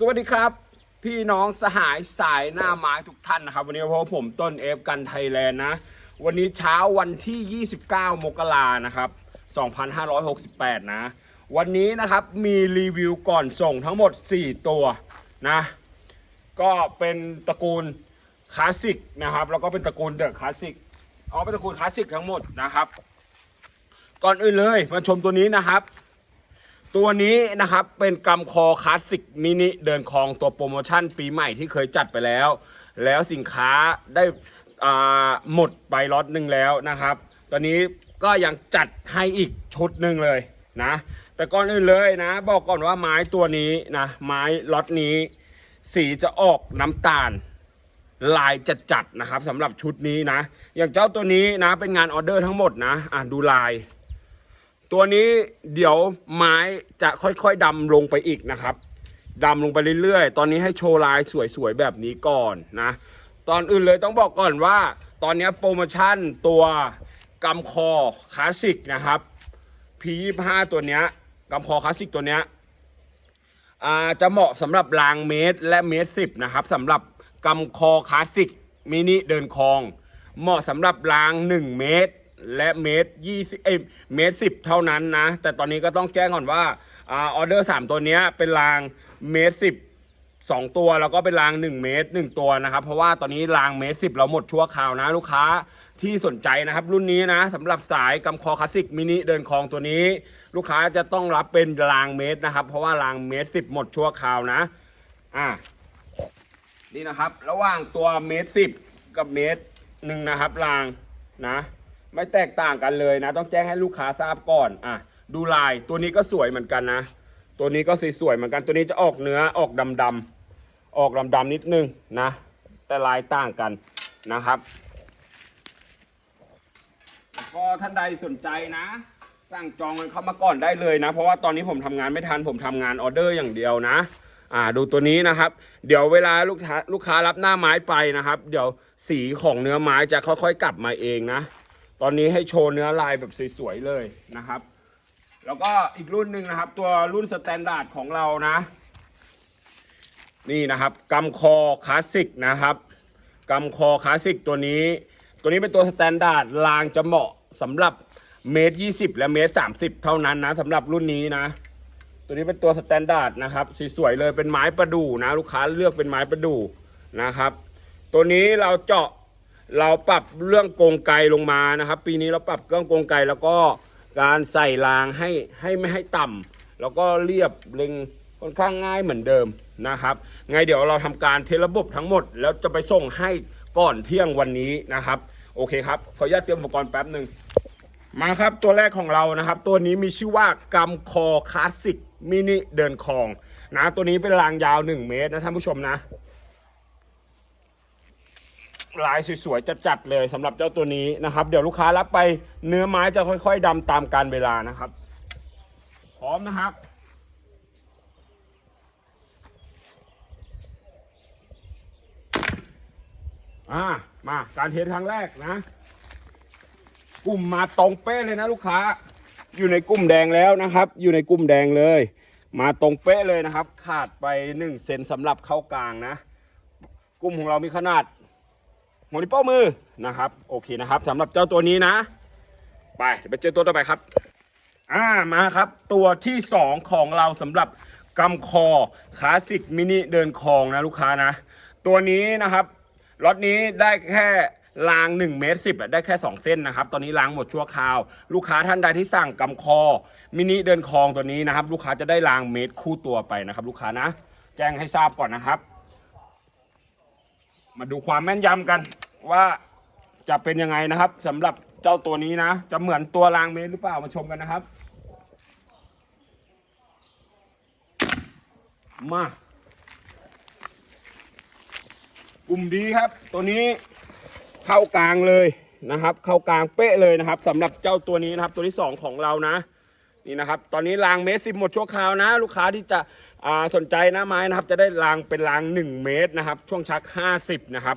สวัสดีครับ พี่น้องสหายสายหน้าไม้ทุกท่านนะครับ วันนี้พบผมต้นเอฟกันไทยแลนด์นะ วันนี้เช้าวันที่ 29 มกรานะครับ 2568 นะ วันนี้นะครับมีรีวิวก่อนส่งทั้งหมด 4 ตัวนะ ก็เป็นตระกูลคลาสสิกนะครับ แล้วก็เป็นตระกูลเดอะคลาสสิกเอเป็นตระกูลคลาสสิกทั้งหมดนะครับ ก่อนอื่นเลยมาชมตัวนี้นะครับ ตัวนี้นะครับเป็นกำคอคลาสสิกมินิเดินคลองตัวโปรโมชั่นปีใหม่ที่เคยจัดไปแล้ว แล้วสินค้าได้อ่าหมดไปล็อตหนึ่งแล้วนะครับ ตอนนี้ก็ยังจัดให้อีกชุดหนึ่งเลยนะ แต่ก่อนอื่นเลยนะ บอกก่อนว่าไม้ตัวนี้นะ ไม้ล็อตนี้ สีจะออกน้ำตาล ลายจัดจัดๆนะครับสำหรับชุดนี้นะ อย่างเจ้าตัวนี้นะเป็นงานออเดอร์ทั้งหมดนะอะดูลาย ตัวนี้เดี๋ยวไม้จะค่อยๆดำลงไปอีกนะครับดำลงไปเรื่อยๆ ตอนนี้ให้โชว์ลายสวยๆแบบนี้ก่อนนะ ตอนอื่นเลยต้องบอกก่อนว่า ตอนนี้โปรโมชั่นตัวกำคอคลาสสิกนะครับ P25 ตัวเนี้ยกำคอคลาสสิกตัวเนี้ยจะเหมาะสำหรับรางเมตรและเมตรสิบนะครับสำหรับกำคอคลาสสิกมินิเดินคลอง เหมาะสำหรับราง 1 เมตร และเมตร20เอ้ยเมตรสิบเท่านั้นนะ แต่ตอนนี้ก็ต้องแจ้งก่อนว่าออเดอร์3ตัวนี้เป็นรางเมตรสิบสองตัวแล้วก็เป็นราง 1 เมตร 1 ตัวนะครับ เพราะว่าตอนนี้รางเมตรสิบเราหมดชั่วคราวนะ ลูกค้าที่สนใจนะครับ รุ่นนี้นะสำหรับสายกำคอคลาสสิกมินิเดินคลองตัวนี้ ลูกค้าจะต้องรับเป็นรางเมตรนะครับ เพราะว่ารางเมตรสิบหมดชั่วคราวนะอ่านี่นะครับ ระหว่างตัวเมตรสิบกับเมตรหนึ่งนะครับรางนะ ไม่แตกต่างกันเลยนะ ต้องแจ้งให้ลูกค้าทราบก่อนอะดูลายตัวนี้ก็สวยเหมือนกันนะ ตัวนี้ก็สวยเหมือนกันตัวนี้จะออกเนื้อออกดำๆออกดำๆนิดนึงนะ แต่ลายต่างกันนะครับก็ท่านใดสนใจนะ สั่งจองกันเข้ามาก่อนได้เลยนะ เพราะว่าตอนนี้ผมทำงานไม่ทันผมทำงานออเดอร์อย่างเดียวนะ อ่าดูตัวนี้นะครับ เดี๋ยวเวลาลูกค้าลูกค้ารับหน้าไม้ไปนะครับ เดี๋ยวสีของเนื้อไม้จะค่อยๆ กลับมาเองนะ ตอนนี้ให้โชว์เนื้อลายแบบสวยๆเลยนะครับ แล้วก็อีกรุ่นหนึ่งนะครับ ตัวรุ่นสแตนดาร์ดของเรานะ นี่นะครับกำคอคลาสสิกนะครับกำคอคลาสสิกตัวนี้ ตัวนี้เป็นตัวสแตนดาร์ดรางจะเหมาะสำหรับเมตรยี่สิบและเมตรสามสิบเท่านั้นนะสำหรับรุ่นนี้นะ ตัวนี้เป็นตัวสแตนดาร์ดนะครับสวยๆเลยเป็นไม้ประดู่นะ ลูกค้าเลือกเป็นไม้ประดู่นะครับ ตัวนี้เราเจาะ เราปรับเรื่องกรงไกลงมานะครับ ปีนี้เราปรับเรื่องกรงไกลแล้วก็การใส่รางให้ให้ไม่ให้ต่ำแล้วก็เรียบเล็งค่อนข้างง่ายเหมือนเดิมนะครับ ไงเดี๋ยวเราทำการเทระบบทั้งหมด แล้วจะไปส่งให้ก่อนเที่ยงวันนี้นะครับ โอเคครับขออนุญาตเตรียมอุปกรณ์แป๊บหนึ่งมาครับตัวแรกของเรานะครับ ตัวนี้มีชื่อว่ากำคอคลาสสิกมินิเดินคลองนะตัวนี้เป็นรางยาว 1 เมตรนะท่านผู้ชมนะ ลายสวยๆจะจัดเลยสำหรับเจ้าตัวนี้นะครับ เดี๋ยวลูกค้ารับไปเนื้อไม้จะค่อย ๆดำตามการเวลานะครับ พร้อมนะครับอ่ามาการเทสครั้งแรกนะ กลุ่มมาตรงเป๊ะเลยนะลูกค้า อยู่ในกลุ่มแดงแล้วนะครับ อยู่ในกลุ่มแดงเลย มาตรงเป๊ะเลยนะครับ ขาดไป1เซนสำหรับเข้ากลางนะ กลุ่มของเรามีขนาด หัวนิ้วโป้งมือนะครับโอเคนะครับสำหรับเจ้าตัวนี้นะ ไปเดี๋ยวไปเจอตัวต่อไปครับอ่ามาครับตัวที่ 2 ของเราสำหรับกำคอคลาสสิกมินิเดินคลองนะลูกค้านะ ตัวนี้นะครับล็อตนี้ได้แค่ราง1เมตรสิได้แค่ 2 เส้นนะครับ ตอนนี้รางหมดชั่วคราว ลูกค้าท่านใดที่สั่งกำคอ มินิเดินคลองตัวนี้นะครับ ลูกค้าจะได้รางเมตรคู่ตัวไปนะครับ ลูกค้านะ แจ้งให้ทราบก่อนนะครับ มาดูความแม่นยำกัน ว่าจะเป็นยังไงนะครับสำหรับเจ้าตัวนี้นะ จะเหมือนตัวรางเมตรหรือเปล่ามาชมกันนะครับ มากลุ่มดีครับ ตัวนี้เข้ากลางเลยนะครับ เข้ากลางเป๊ะเลยนะครับสำหรับเจ้าตัวนี้นะครับ ตัวที่สองของเรานะ นี่นะครับ ตอนนี้รางเมตรสิบหมดชั่วคราวนะ ลูกค้าที่จะ สนใจหน้าไม้นะครับจะได้รางเป็นราง 1 เมตรนะครับ ช่วงชัก 50 นะครับ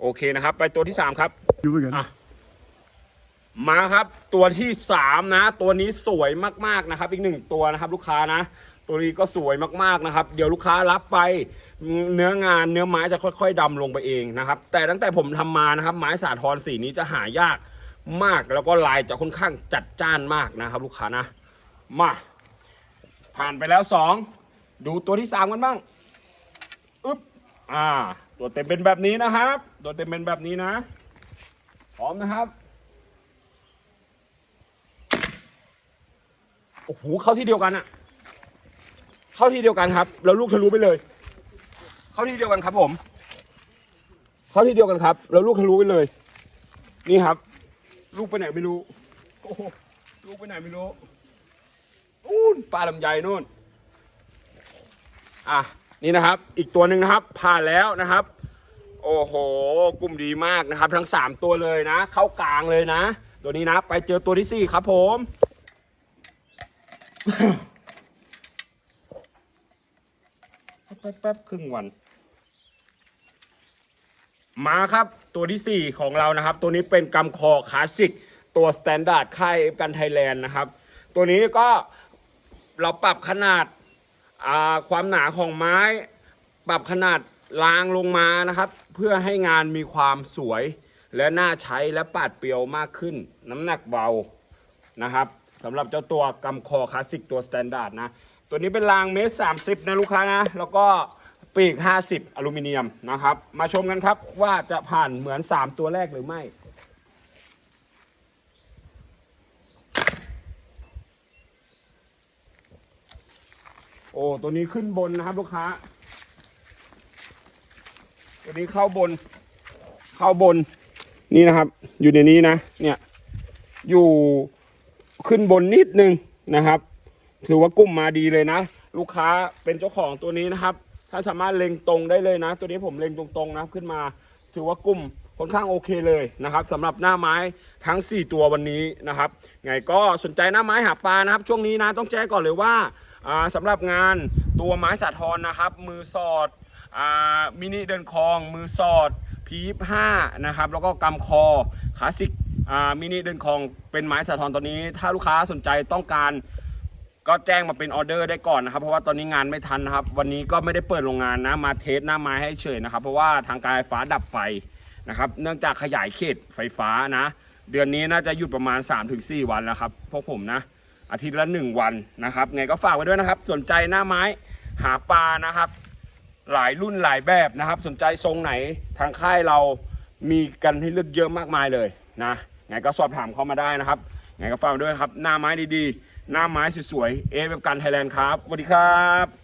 โอเคนะครับ ไปตัวที่ 3 ครับ You again. อะมาครับตัวที่3นะตัวนี้สวยมากๆนะครับ อีกหนึ่งตัวนะครับลูกค้านะ ตัวนี้ก็สวยมากๆนะครับ เดี๋ยวลูกค้ารับไปเนื้องานเนื้อไม้จะค่อยๆดำลงไปเองนะครับ แต่ตั้งแต่ผมทำมานะครับ ไม้สาทรสีนี้จะหายากมากแล้วก็ลายจะค่อนข้างจัดจ้านมากนะครับ ลูกค้านะ มา ผ่านไปแล้วสอง ดูตัวที่สามกันบ้างอึ๊บอ่า ตัวเต็มเป็นแบบนี้นะครับ ตัวเต็มเป็นแบบนี้นะ พร้อมนะครับโอ้โหเข้าที่เดียวกันอะเข้าที่เดียวกันครับ แล้วลูกทะลุไปเลย เข้าที่เดียวกันครับ ผม เข้าที่เดียวกันครับ แล้วลูกทะลุไปเลย นี่ครับ ลูกไปไหนไม่รู้โอ้ลูกไปไหนไม่รู้นู่นปลาลำไยนู่น อะนี่นะครับ อีกตัวหนึ่งนะครับ ผ่านแล้วนะครับ โอ้โห กลุ่มดีมากนะครับ ทั้ง 3 ตัวเลยนะ เข้ากลางเลยนะ ตัวนี้นะ ไปเจอตัวที่ 4 ครับผม แป๊บแป๊บครึ่งวัน มาครับตัวที่ 4 ของเรานะครับ ตัวนี้เป็นกำคอคลาสสิก ตัวสแตนดาร์ดค่ายเอฟกันไทยแลนด์นะครับ ตัวนี้ก็เราปรับขนาดอ่า ความหนาของไม้ ปรับขนาดรางลงมานะครับ เพื่อให้งานมีความสวยและน่าใช้และปาดเปรียวมากขึ้น น้ำหนักเบานะครับสำหรับเจ้าตัวกำคอคลาสสิกตัวสแตนดาร์ดนะ ตัวนี้เป็นรางเมตรสามสิบนะลูกค้านะ แล้วก็ปีก 50 อลูมิเนียมนะครับ มาชมกันครับว่าจะผ่านเหมือน 3 ตัวแรกหรือไม่ โอ้ตัวนี้ขึ้นบนนะครับลูกค้า ตัวนี้เข้าบน เข้าบนนี่นะครับ อยู่ในนี้นะ เนี่ย อยู่ขึ้นบนนิดนึงนะครับ ถือว่ากลุ่มมาดีเลยนะ ลูกค้าเป็นเจ้าของตัวนี้นะครับ ถ้าสามารถเล็งตรงได้เลยนะ ตัวนี้ผมเล็งตรงๆนะขึ้นมา ถือว่ากลุ่มค่อนข้างโอเคเลยนะครับสำหรับหน้าไม้ทั้ง 4 ตัววันนี้นะครับไงก็สนใจหน้าไม้หาปลานะครับ ช่วงนี้นะต้องแจ้งก่อนเลยว่าอ่า สำหรับงานตัวไม้สาทรนะครับ มือสอดอมินิเดินคลอง มือสอดพีฟห้านะครับ แล้วก็กำคอคลาสสิกมินิเดินคลองเป็นไม้สาทรตอนนี้ ถ้าลูกค้าสนใจต้องการก็แจ้งมาเป็นออเดอร์ได้ก่อนนะครับ เพราะว่าตอนนี้งานไม่ทันนะครับ วันนี้ก็ไม่ได้เปิดโรงงานนะมาเทสหน้าไม้ให้เฉยนะครับ เพราะว่าทางการไฟฟ้าดับไฟนะครับ เนื่องจากขยายเขตไฟฟ้านะ เดือนนี้น่าจะหยุดประมาณ 3-4 วันแล้วครับพวกผมนะ อาทิตย์ละ 1 วันนะครับไงก็ฝากไว้ด้วยนะครับ สนใจหน้าไม้หาปลานะครับ หลายรุ่นหลายแบบนะครับ สนใจทรงไหนทางค่ายเรามีกันให้เลือกเยอะมากมายเลยนะไงก็สอบถามเข้ามาได้นะครับไงก็ฝากไว้ด้วยครับ หน้าไม้ดีๆ หน้าไม้สวยๆเอฟกันไทยแลนด์ครับสวัสดีครับ